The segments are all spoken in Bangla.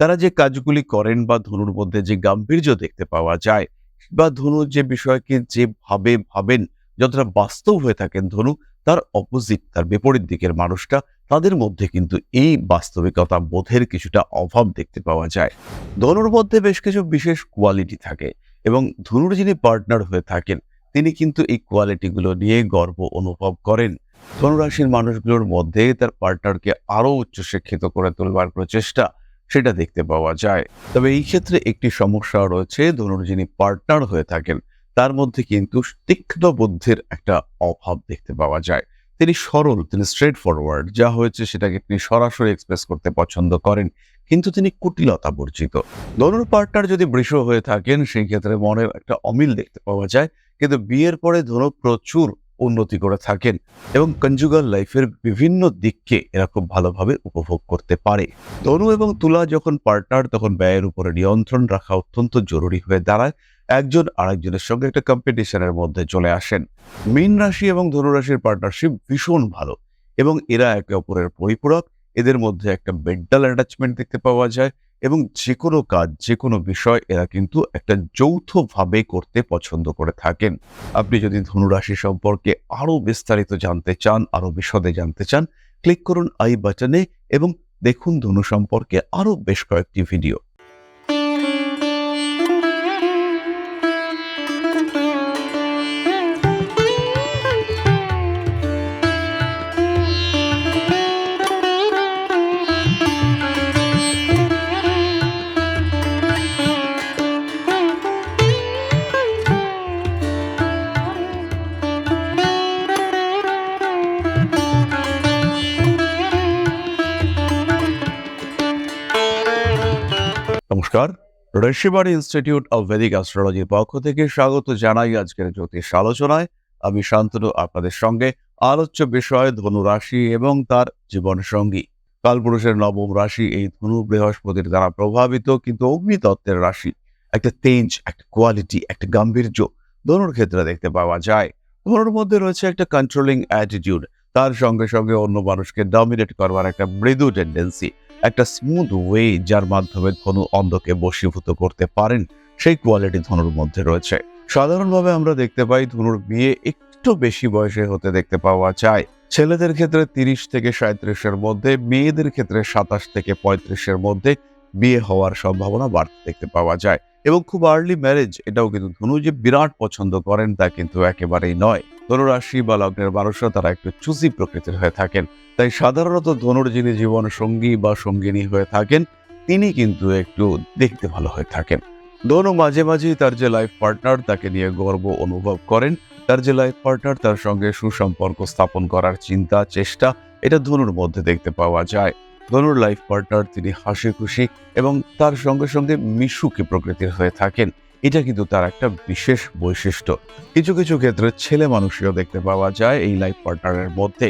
তারা যে কাজগুলি করেন বা ধনুর মধ্যে যে গাম্ভীর্য দেখতে পাওয়া যায় বা ধনু যে বিষয়কে যেভাবে ভাবেন, যতটা বাস্তব হয়ে থাকেন ধনু, তার অপোজিট তার বিপরীত দিকের মানুষটা, তাদের মধ্যে কিন্তু এই বাস্তবিকতা বোধের কিছুটা অভাব দেখতে পাওয়া যায়। ধনুর মধ্যে বেশ কিছু বিশেষ কোয়ালিটি থাকে এবং ধনুর যিনি পার্টনার হয়ে থাকেন, তিনি কিন্তু এই কোয়ালিটিগুলো নিয়ে গর্ব অনুভব করেন। ধনুরাশির মানুষগুলোর মধ্যে তার পার্টনারকে আরও উচ্চশিক্ষিত করে তোলবার প্রচেষ্টা সেটা দেখতে পাওয়া যায়। তবে এই ক্ষেত্রে একটি সমস্যা রয়েছে ধনুর যিনি পার্টনার হয়ে থাকেন, তার মধ্যে কিন্তু তীক্ষ্ণ বুদ্ধির একটা অভাব দেখতে পাওয়া যায়। তিনি সরল, তিনি স্ট্রেট ফরওয়ার্ড যা হয়েছে সেটাকে তিনি সরাসরি এক্সপ্রেস করতে পছন্দ করেন, কিন্তু তিনি কুটিলতা বর্জিত। ধনুর পার্টনার যদি বৃষ হয়ে থাকেন, সেই ক্ষেত্রে মনের একটা অমিল দেখতে পাওয়া যায়, কিন্তু বিয়ের পরে ধনু প্রচুর উন্নতি করে থাকেন এবং কনজুগাল লাইফের বিভিন্ন দিককে এরা খুব ভালোভাবে উপভোগ করতে পারে। ধনু এবং তুলা যখন পার্টনার তখন ব্যয়ের উপরে নিয়ন্ত্রণ রাখা অত্যন্ত জরুরি হয়ে দাঁড়ায়। একজন আরেকজনের সঙ্গে একটা কম্পিটিশনের মধ্যে চলে আসেন। মীন রাশি এবং ধনু রাশির পার্টনারশিপ ভীষণ ভালো এবং এরা একে অপরের পরিপূরক। এদের মধ্যে একটা মেন্টাল অ্যাটাচমেন্ট দেখতে পাওয়া যায়। এবং যে কোনো কাজ যে কোনো বিষয় এরা কিন্তু একটা যৌথভাবে করতে পছন্দ করে থাকেন। আপনি যদি ধনুরাশি সম্পর্কে আরও বিস্তারিত জানতে চান, আরও বিশদে জানতে চান, ক্লিক করুন আই বাটনে এবং দেখুন ধনু সম্পর্কে আরও বেশ কয়েকটি ভিডিও। নমস্কার। ঋষিবাড়ি ইনস্টিটিউট অব ভেদিক অ্যাস্ট্রোলজির পক্ষ থেকে স্বাগত জানাই আজকের জ্যোতিষ আলোচনায়। আমি শান্তনু, আপনাদের সঙ্গে আলোচ্য বিষয় ধনু রাশি এবং তার জীবন সঙ্গী কালপুরুষের নবম রাশি এই ধনু বৃহস্পতির দ্বারা প্রভাবিত, কিন্তু অগ্নিতত্ত্বের রাশি। একটা তেঞ্জ একটা কোয়ালিটি, একটা গাম্ভীর্য ধনুর ক্ষেত্রে দেখতে পাওয়া যায়। ধনুর মধ্যে রয়েছে একটা কন্ট্রোলিং অ্যাটিটিউড তার সঙ্গে সঙ্গে অন্য মানুষকে ডমিনেট করবার একটা মৃদু টেন্ডেন্সি একটা স্মুথ ওয়ে যার মাধ্যমে ধনু অন্ধকে বশীভূত করতে পারেন, সেই কোয়ালিটি ধনুর মধ্যে রয়েছে। সাধারণভাবে আমরা দেখতে পাই ধনুর বিয়ে একটু বেশি বয়সে হতে দেখতে পাওয়া যায়। ছেলেদের ক্ষেত্রে তিরিশ থেকে সাঁত্রিশের মধ্যে, মেয়েদের ক্ষেত্রে সাতাশ থেকে পঁয়ত্রিশের মধ্যে বিয়ে হওয়ার সম্ভাবনা বাড়তে দেখতে পাওয়া যায়। এবং খুব আর্লি ম্যারেজ এটাও কিন্তু ধনু যে বিরাট পছন্দ করেন তা কিন্তু একেবারেই নয়। ধনুরাশি বা লগ্নের মানুষরা তারা একটু চুজি প্রকৃতির হয়ে থাকেন। তাই সাধারণত ধনুর যিনি জীবন সঙ্গী বা সঙ্গিনী হয়ে থাকেন, তিনি কিন্তু একটু দেখতে ভালো হয়ে থাকেন। ধনু মাঝে মাঝেই তার যে লাইফ পার্টনার তাকে নিয়ে গর্ব অনুভব করেন। তার যে লাইফ পার্টনার তার সঙ্গে সুসম্পর্ক স্থাপন করার চিন্তা, চেষ্টা, এটা ধনুর মধ্যে দেখতে পাওয়া যায়। ধনুর লাইফ পার্টনার তিনি হাসি খুশি এবং তার সঙ্গে সঙ্গে মিশুকি প্রকৃতির হয়ে থাকেন। এটা কিন্তু তার একটা বিশেষ বৈশিষ্ট্য। কিছু কিছু ক্ষেত্রে ছেলে মানুষীয় দেখতে পাওয়া যায় এই লাইফ পার্টনারের মধ্যে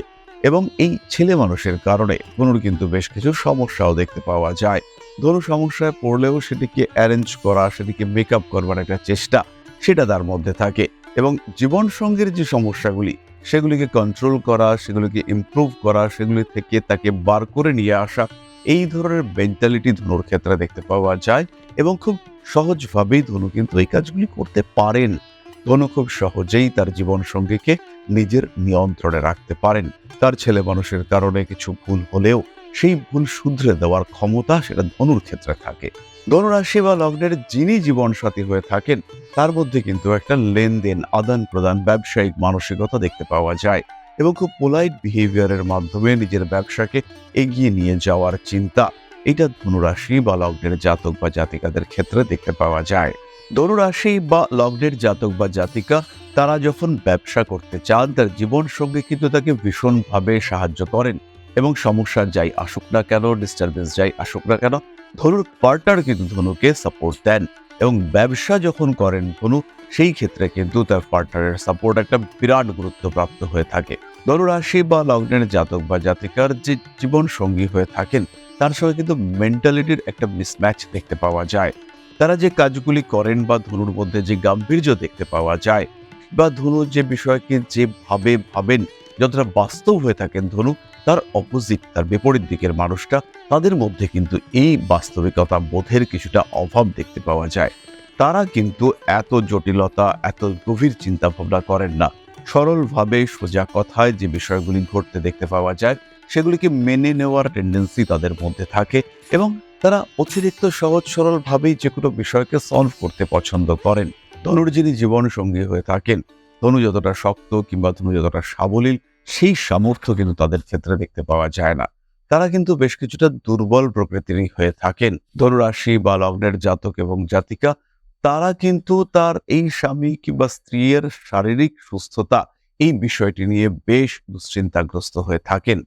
এবং এই ছেলে মানুষের কারণে ধনুর কিন্তু বেশ কিছু সমস্যাও দেখতে পাওয়া যায়। ধনু সমস্যায় পড়লেও সেটিকে অ্যারেঞ্জ করা, সেটিকে মেকআপ করবার একটা চেষ্টা, সেটা তার মধ্যে থাকে এবং জীবন সঙ্গীর যে সমস্যাগুলি, সেগুলিকে কন্ট্রোল করা, সেগুলিকে ইমপ্রুভ করা, সেগুলি থেকে তাকে বার করে নিয়ে আসা এই ধরনের মেন্টালিটি ধনুর ক্ষেত্রে দেখতে পাওয়া যায় এবং খুব সহজভাবেই ধনু কিন্তু এই কাজগুলি করতে পারেন। ধনু খুব সহজেই তার জীবন সঙ্গীকে নিজের নিয়ন্ত্রণে রাখতে পারেন। তার ছেলে মানুষের কারণে কিছু ভুল হলেও সেই ভুল শুধরে দেওয়ার ক্ষমতা সেটা ধনুর ক্ষেত্রে থাকে। ধনুরাশি বা লগ্নের যিনি জীবনসাথী হয়ে থাকেন, তার মধ্যে কিন্তু একটা লেনদেন আদান প্রদান ব্যবসায়িক মানসিকতা দেখতে পাওয়া যায়। এবং খুব পোলাইট বিহেভিয়ারের মাধ্যমে নিজের ব্যবসাকে এগিয়ে নিয়ে যাওয়ার চিন্তা। এটা ধনুরাশি বা লগ্নের জাতক বা জাতিকাদের ক্ষেত্রে দেখতে পাওয়া যায়। ধনুরাশি বা লগ্নের জাতক বা জাতিকা, তারা যখন ব্যবসা করতে চান, তার জীবন সঙ্গে কিন্তু তাকে ভীষণভাবে সাহায্য করেন এবং সমস্যা যাই আসুক না কেন ডিস্টারবেন্স যাই আসুক না কেন, ধনুর পার্টনার কিন্তু ধনুকে সাপোর্ট দেন এবং ব্যবসা যখন করেন ধনু সেই ক্ষেত্রে কিন্তু তার পার্টনারের সাপোর্ট একটা বিরাট গুরুত্বপ্রাপ্ত হয়ে থাকে। ধনুরাশি বা লগ্নের জাতক বা জাতিকার যে জীবন সঙ্গী হয়ে থাকেন, তার সঙ্গে কিন্তু মেন্টালিটির একটা মিসম্যাচ দেখতে পাওয়া যায়। তারা যে কাজগুলি করেন বা ধনুর মধ্যে যে গাম্ভীর্য দেখতে পাওয়া যায়, বা ধনু যে বিষয়কে যেভাবে ভাবেন, যতটা বাস্তব হয়ে থাকেন ধনু, তার অপোজিট তার বিপরীত দিকের মানুষটা, তাদের মধ্যে কিন্তু এই বাস্তবিকতা বোধের কিছুটা অভাব দেখতে পাওয়া যায়। তারা কিন্তু এত জটিলতা, এত গভীর চিন্তা ভাবনা করেন না। সরলভাবে সোজা কথায় যে বিষয়গুলি ঘটতে দেখতে পাওয়া যায়, সেগুলিকে মেনে নেওয়ার টেন্ডেন্সি তাদের মধ্যে থাকে এবং তারা অতিরিক্ত সহজ সরলভাবেই যে কোনো বিষয়কে সলভ করতে পছন্দ করেন। ধনুর যিনি জীবন সঙ্গী হয়ে থাকেন, ধনু যতটা শক্ত কিংবা ধনু যতটা সাবলীল, সেই সামর্থ্য কিন্তু তাদের ক্ষেত্রে দেখতে পাওয়া যায় না। তারা কিন্তু বেশ কিছুটা দুর্বল প্রকৃতিরই হয়ে থাকেন। ধনুরাশি বা লগ্নের জাতক এবং জাতিকা তারা কিন্তু তার এই স্বামী কিংবা স্ত্রীর শারীরিক সুস্থতা এই বিষয়টি নিয়ে বেশ দুশ্চিন্তাগ্রস্ত হয়ে থাকেন।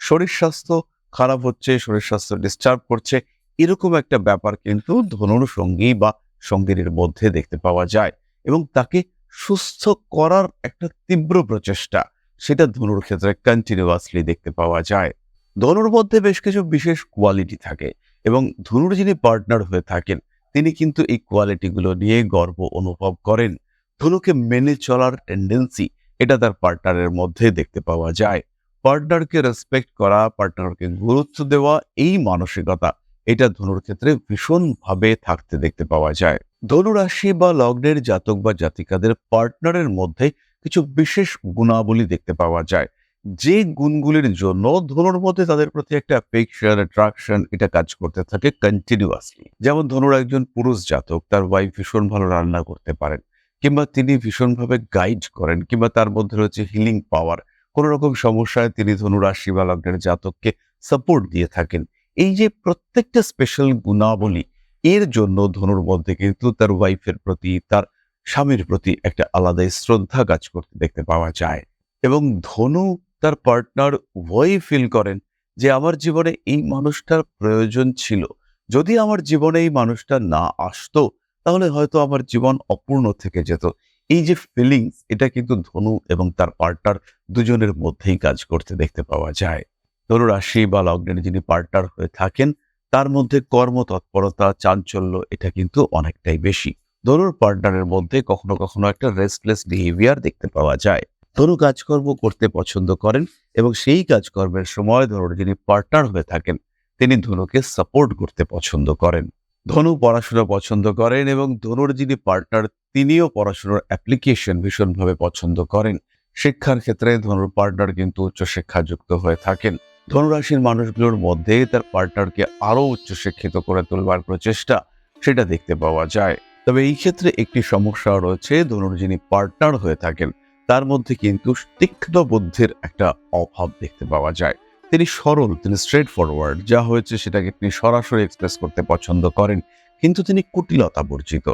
শরীর স্বাস্থ্য খারাপ হচ্ছে, শরীর স্বাস্থ্য ডিস্টার্ব করছে, এরকম একটা ব্যাপার কিন্তু ধনুর সঙ্গী বা সঙ্গীর মধ্যে দেখতে পাওয়া যায় এবং তাকে সুস্থ করার একটা তীব্র প্রচেষ্টা সেটা ধনুর ক্ষেত্রে কন্টিনিউয়াসলি দেখতে পাওয়া যায়। ধনুর মধ্যে বেশ কিছু বিশেষ কোয়ালিটি থাকে এবং ধনুর যিনি পার্টনার হয়ে থাকেন তিনি কিন্তু এই কোয়ালিটিগুলো নিয়ে গর্ব অনুভব করেন। ধনুকে মেনে চলার টেন্ডেন্সি এটা তার পার্টনারের মধ্যে দেখতে পাওয়া যায়। পার্টনারকে রেসপেক্ট করা পার্টনারকে গুরুত্ব দেওয়া, এই মানসিকতা এটা ধনুর ক্ষেত্রে ভীষণভাবে থাকতে দেখতে পাওয়া যায়। ধনুরাশি বা লগ্নের জাতক বা জাতিকাদের পার্টনারের মধ্যে কিছু বিশেষ গুণাবলী দেখতে পাওয়া যায়। যে গুণগুলির জন্য ধনুর মধ্যে তাদের প্রতি একটা অ্যাফেকশন অ্যাট্রাকশন এটা কাজ করতে থাকে কন্টিনিউয়াসলি যেমন ধনুর একজন পুরুষ জাতক, তার ওয়াইফ ভীষণ ভালো রান্না করতে পারেন, কিংবা তিনি ভীষণভাবে গাইড করেন, কিংবা তার মধ্যে রয়েছে হিলিং পাওয়ার কোনো রকম সমস্যায় তিনি ধনু রাশি বা লগ্নের জাতককে সাপোর্ট দিয়ে থাকেন। এই যে প্রত্যেকটা স্পেশাল গুণাবলী, এর জন্য ধনুর মধ্যে কিন্তু তার ওয়াইফের প্রতি, তার স্বামীর প্রতি একটা আলাদাই শ্রদ্ধা কাজ করতে দেখতে পাওয়া যায়। এবং ধনু তার পার্টনার উভয়ই ফিল করেন যে আমার জীবনে এই মানুষটার প্রয়োজন ছিল। যদি আমার জীবনে এই মানুষটা না আসতো, তাহলে হয়তো আমার জীবন অপূর্ণ থেকে যেত। এই যে ফিলিংস এটা কিন্তু ধনু এবং তার পার্টনার দুজনের মধ্যেই কাজ করতে দেখতে পাওয়া যায়। ধনু রাশি বা লগ্নের যিনি পার্টনার হয়ে থাকেন, তার মধ্যে কর্মতৎপরতা চাঞ্চল্য, এটা কিন্তু অনেকটাই বেশি। ধনুর পার্টনারের মধ্যে কখনো কখনো একটা রেস্টলেস বিহেভিয়ার দেখতে পাওয়া যায়। ধনু কাজকর্ম করতে পছন্দ করেন এবং সেই কাজকর্মের সময় ধনুর যিনি পার্টনার হয়ে থাকেন, তিনি ধনুকে সাপোর্ট করতে পছন্দ করেন। ধনু পড়াশোনা পছন্দ করেন এবং ধনুর যিনি পার্টনার তিনিও পড়াশোনার অ্যাপ্লিকেশন ভীষণভাবে পছন্দ করেন। শিক্ষার ক্ষেত্রে ধনুর পার্টনার কিন্তু উচ্চশিক্ষাযুক্ত হয়ে থাকেন। ধনুরাশির মানুষগুলোর মধ্যে তার পার্টনারকে আরও উচ্চশিক্ষিত করে তোলবার প্রচেষ্টা সেটা দেখতে পাওয়া যায়। তবে এই ক্ষেত্রে একটি সমস্যা রয়েছে, ধনুর যিনি পার্টনার হয়ে থাকেন তার মধ্যে কিন্তু তীক্ষ্ণ বুদ্ধির একটা অভাব দেখতে পাওয়া যায়। তিনি সরল, তিনি স্ট্রেট ফরওয়ার্ড যা হয়েছে সেটাকে তিনি সরাসরি এক্সপ্রেস করতে পছন্দ করেন, কিন্তু তিনি কুটিলতা বর্জিত।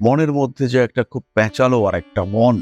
মনের মধ্যে যে একটা খুব প্যাঁচালো আর একটা মন,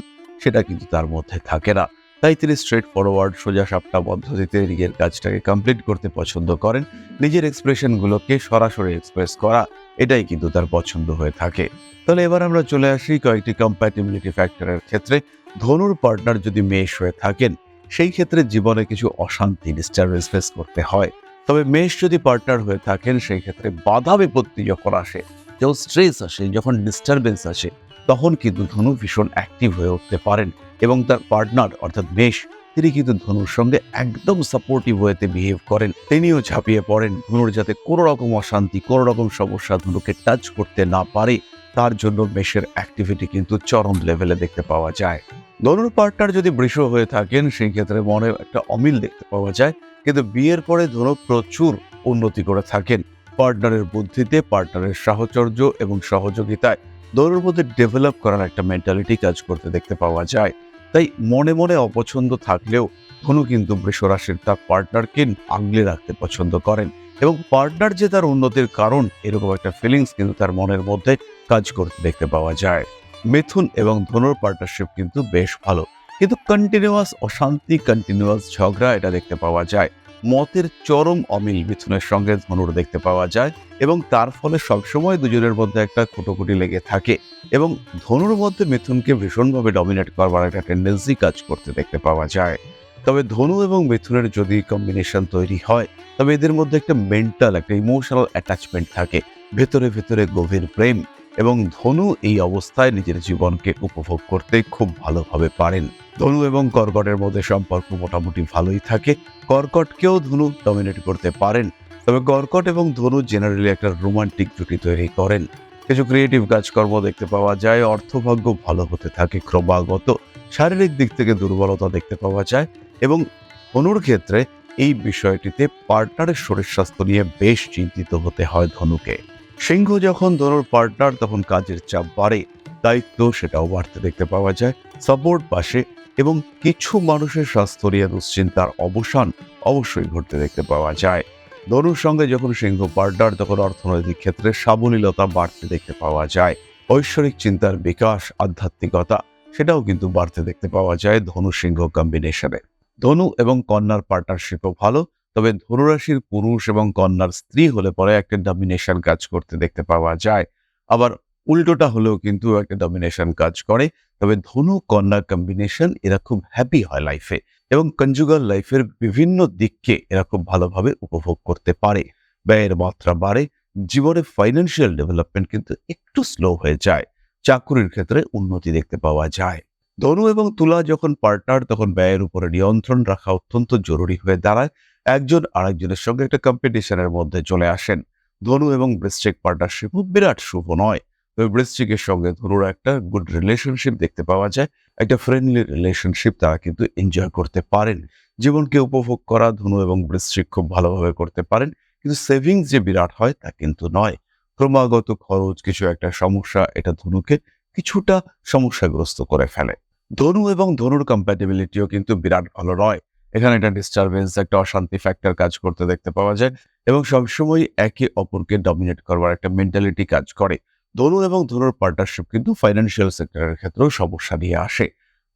সেটা কিন্তু তার মধ্যে থাকে না। তাই তিনি স্ট্রেট ফরওয়ার্ড সোজা সাপটা পদ্ধতিতে নিজের কাজটাকে কমপ্লিট করতে পছন্দ করেন। নিজের এক্সপ্রেশনগুলোকে সরাসরি এক্সপ্রেস করা এটাই কিন্তু তার পছন্দ হয়ে থাকে। তাহলে এবার আমরা চলে আসি কয়েকটি কম্প্যাটিবিলিটি ফ্যাক্টরের ক্ষেত্রে। ধনুর পার্টনার যদি মেষ হয়ে থাকেন, সেই ক্ষেত্রে জীবনে কিছু অশান্তি ডিস্টারবেন্স ফেস করতে হয়। তবে মেষ যদি পার্টনার হয়ে থাকেন, সেই ক্ষেত্রে বাধা বিপত্তি যখন আসে, যখন স্ট্রেস আসে, যখন ডিস্টারবেন্স আসে, তখন কিন্তু ধনু ভীষণ অ্যাক্টিভ হয়ে উঠতে পারেন এবং তার পার্টনার অর্থাৎ মেষ তিনি কিন্তু ধনুর সঙ্গে একদম সাপোর্টিভ ওয়েতে বিহেভ করেন। তিনিও ঝাঁপিয়ে পড়েন। ধনুর যাতে কোনো রকম অশান্তি, কোনো রকম সমস্যা ধনুকে টাচ করতে না পারে, তার জন্য মেষের অ্যাক্টিভিটি কিন্তু চরম লেভেলে দেখতে পাওয়া যায়। ধনুর পার্টনার যদি বৃষ হয়ে থাকেন সেই ক্ষেত্রে মনে একটা অমিল দেখতে পাওয়া যায়। কিন্তু বিয়ের পরে ধনু প্রচুর উন্নতি করে থাকেন। পার্টনারের বুদ্ধিতে পার্টনারের সাহচর্য এবং সহযোগিতায় ধনুর মধ্যে ডেভেলপ করার একটা মেন্টালিটি কাজ করতে দেখতে পাওয়া যায়। তাই মনে মনে অপছন্দ থাকলেও কোনো কিন্তু বৃষরাশির তার পার্টনারকে আগলে রাখতে পছন্দ করেন এবং পার্টনার যে তার উন্নতির কারণ এরকম একটা ফিলিংস কিন্তু তার মনের মধ্যে কাজ করতে দেখতে পাওয়া যায়। মিথুন এবং ধনুর পার্টনারশিপ কিন্তু বেশ ভালো। কিন্তু কন্টিনিউয়াস অশান্তি কন্টিনিউয়াস ঝগড়া এটা দেখতে পাওয়া যায়। মতের চরম অমিল মিথুনের সঙ্গে ধনুর দেখতে পাওয়া যায় এবং তার ফলে সবসময় দুজনের মধ্যে একটা খুটোকুটি লেগে থাকে এবং ধনুর মধ্যে মিথুনকে ভীষণভাবে ডমিনেট করবার একটা টেন্ডেন্সি কাজ করতে দেখতে পাওয়া যায়। তবে ধনু এবং মিথুনের যদি কম্বিনেশন তৈরি হয়, তবে এদের মধ্যে একটা মেন্টাল একটা ইমোশনাল অ্যাটাচমেন্ট থাকে। ভেতরে ভেতরে গভীর প্রেম এবং ধনু এই অবস্থায় নিজের জীবনকে উপভোগ করতে খুব ভালোভাবে পারেন। ধনু এবং কর্কটের মধ্যে সম্পর্ক মোটামুটি ভালোই থাকে। কর্কটকেও ধনু ডমিনেট করতে পারেন। তবে কর্কট এবং ধনু জেনারেলি একটা রোমান্টিক জুটি তৈরি করেন। কিছু ক্রিয়েটিভ কাজকর্ম দেখতে পাওয়া যায়, অর্থভাগ্য ভালো হতে থাকে ক্রমাগত, শারীরিক দিক থেকে দুর্বলতা দেখতে পাওয়া যায় এবং ধনুর ক্ষেত্রে এই বিষয়টিতে পার্টনারের শরীর স্বাস্থ্য নিয়ে বেশ চিন্তিত হতে হয় ধনুকে। সিংহ যখন ধনুর পার্টনার তখন কাজের চাপ বাড়ে, দায়িত্ব সেটাও বাড়তে দেখতে পাওয়া যায়। সাপোর্ট পাশে এবং কিছু মানুষের স্বাস্থ্য নিয়ে দুশ্চিন্তার অবসান অবশ্যই ঘটতে দেখতে পাওয়া যায়। ধনুর সঙ্গে যখন সিংহ পার্টনার তখন অর্থনৈতিক ক্ষেত্রে সাবলীলতা বাড়তে দেখতে পাওয়া যায়। ঐশ্বরিক চিন্তার বিকাশ, আধ্যাত্মিকতা সেটাও কিন্তু বাড়তে দেখতে পাওয়া যায় ধনু সিংহ কম্বিনেশনে ধনু এবং কন্যার পার্টনারশিপও ভালো তবে ধনুরাশির পুরুষ এবং কন্যার স্ত্রী হলে পরে একটা ডমিনেশন কাজ করতে দেখতে পাওয়া যায়। আবার উল্টোটা হলেও কিন্তু একটা ডমিনেশন কাজ করে। তবে ধনু, কন্যা কম্বিনেশন এরা খুব হ্যাপি হয় লাইফে এবং কনজুগাল লাইফের বিভিন্ন দিককে এরা খুব ভালোভাবে উপভোগ করতে পারে। ব্যয়ের মাত্রা বাড়ে, জীবনে ফাইন্যান্সিয়াল ডেভেলপমেন্ট কিন্তু একটু স্লো হয়ে যায়, চাকুরির ক্ষেত্রে উন্নতি দেখতে পাওয়া যায়। ধনু এবং তুলা যখন পার্টনার তখন ব্যয়ের উপরে নিয়ন্ত্রণ রাখা অত্যন্ত জরুরি হয়ে দাঁড়ায়। একজন আরেকজনের সঙ্গে একটা কম্পিটিশনের মধ্যে চলে আসেন। ধনু এবং বৃশ্চিক পার্টনারশিপও বিরাট শুভ নয়। তবে বৃশ্চিকের সঙ্গে ধনুর একটা গুড রিলেশনশিপ দেখতে পাওয়া যায়। একটা ফ্রেন্ডলি রিলেশনশিপ তারা কিন্তু এনজয় করতে পারেন। জীবনকে উপভোগ করা ধনু এবং বৃশ্চিক খুব ভালোভাবে করতে পারেন। কিন্তু সেভিংস যে বিরাট হয় তা কিন্তু নয়। ক্রমাগত খরচ, কিছু একটা সমস্যা এটা ধনুকে কিছুটা সমস্যাগ্রস্ত করে ফেলে। ধনু এবং ধনুর কম্প্যাটেবিলিটিও কিন্তু বিরাট ভালো নয়। এখানে একটা ডিস্টারবেন্স একটা অশান্তি ফ্যাক্টর কাজ করতে দেখতে পাওয়া যায় এবং সবসময় একে অপরকে ডমিনেট করবার একটা মেন্টালিটি কাজ করে। ধনু এবং ধনুর পার্টনারশিপ কিন্তু ফাইন্যান্সিয়াল সেক্টরের ক্ষেত্রেও সমস্যা নিয়ে আসে।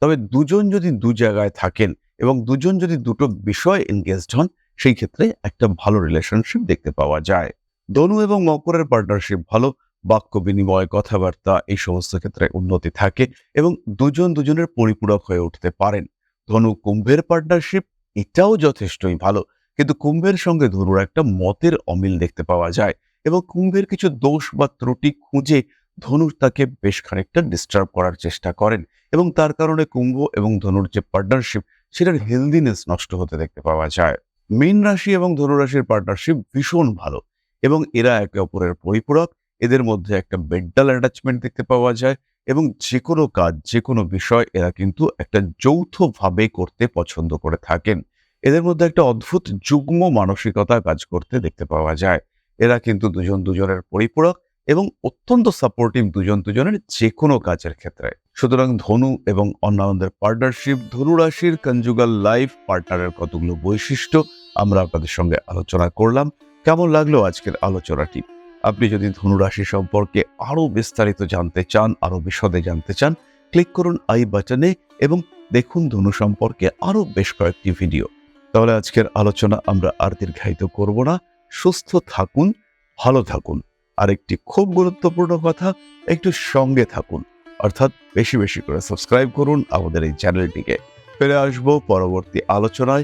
তবে দুজন যদি দু জায়গায় থাকেন এবং দুজন যদি দুটো বিষয় এনগেজড হন, সেই ক্ষেত্রে একটা ভালো রিলেশনশিপ দেখতে পাওয়া যায়। ধনু এবং মকরের পার্টনারশিপ ভালো, বাক্য বিনিময়, কথাবার্তা এই সমস্ত ক্ষেত্রে উন্নতি থাকে এবং দুজন দুজনের পরিপূরক হয়ে উঠতে পারেন। ধনু, কুম্ভের পার্টনারশিপ এটাও যথেষ্টই ভালো। কিন্তু কুম্ভের সঙ্গে ধনুর একটা মতের অমিল দেখতে পাওয়া যায় এবং কুম্ভের কিছু দোষ বা ত্রুটি খুঁজে ধনুর তাকে বেশ খানিকটা ডিস্টার্ব করার চেষ্টা করেন এবং তার কারণে কুম্ভ এবং ধনুর যে পার্টনারশিপ সেটার হেলদিনেস নষ্ট হতে দেখতে পাওয়া যায়। মীন রাশি এবং ধনুরাশির পার্টনারশিপ ভীষণ ভালো এবং এরা একে অপরের পরিপূরক। এদের মধ্যে একটা মেন্টাল অ্যাটাচমেন্ট দেখতে পাওয়া যায় এবং যে কোনো কাজ যে কোনো বিষয় এরা কিন্তু একটা যৌথভাবে করতে পছন্দ করে থাকেন। এদের মধ্যে একটা অদ্ভুত যুগ্ম মানসিকতা কাজ করতে দেখতে পাওয়া যায়। এরা কিন্তু দুজন দুজনের পরিপূরক এবং অত্যন্ত সাপোর্টিভ দুজন দুজনের যে কোনো কাজের ক্ষেত্রে। সুতরাং ধনু এবং অন্যান্যদের পার্টনারশিপ ধনু রাশির কনজুগাল লাইফ পার্টনারের কতগুলো বৈশিষ্ট্য আমরা আপনাদের সঙ্গে আলোচনা করলাম। কেমন লাগল আজকের আলোচনাটি? আপনি যদি ধনুরাশি সম্পর্কে আরও বিস্তারিত জানতে চান আরও বিশদে জানতে চান, ক্লিক করুন আই বাটনে এবং দেখুন ধনু সম্পর্কে আরও বেশ কয়েকটি ভিডিও। তাহলে আজকের আলোচনা আমরা আর দীর্ঘায়িত করব না। সুস্থ থাকুন, ভালো থাকুন। আর একটি খুব গুরুত্বপূর্ণ কথা, একটু সঙ্গে থাকুন। অর্থাৎ বেশি বেশি করে সাবস্ক্রাইব করুন আমাদের এই চ্যানেলটিকে। ফিরে আসব পরবর্তী আলোচনায়।